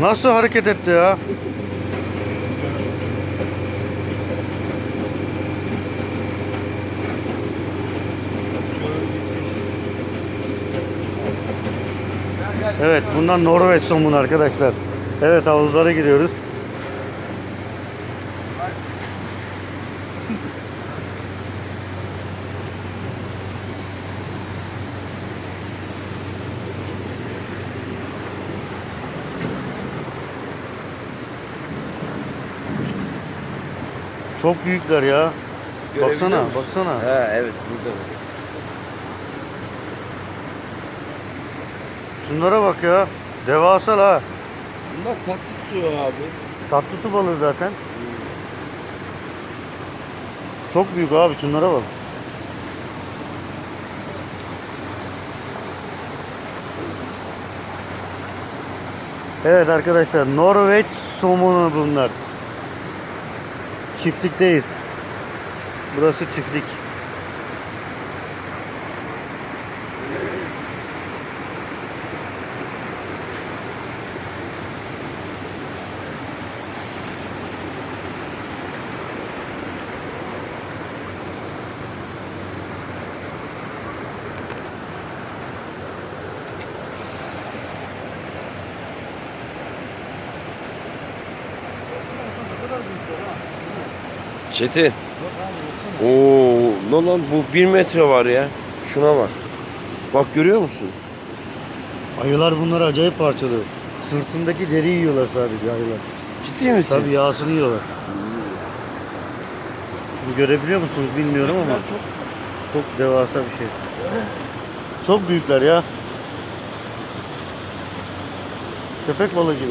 Nasıl hareket etti ya? Evet bundan Norveç somunu arkadaşlar. Evet havuzlara gidiyoruz. Çok büyükler ya. Görebiliyor Baksana, musun? baksana. Ha evet burada. Şunlara bak ya. Devasa ha. Bunlar tatlı su abi. Tatlı su balığı zaten. Çok büyük abi şunlara bak. Evet arkadaşlar Norveç somonu bunlar. Çiftlikteyiz. Burası çiftlik. Çetin. Oo, lan lan bu bir metre var ya. Şuna bak. Bak görüyor musun? Ayılar bunları acayip parçalıyor. Sırtındaki deriyi yiyorlar sadece ayılar. Ciddi misin? Tabii yağsını yiyorlar. Bunu görebiliyor musunuz bilmiyorum ama çok çok devasa bir şey. Çok büyükler ya. Köpek balığı gibi.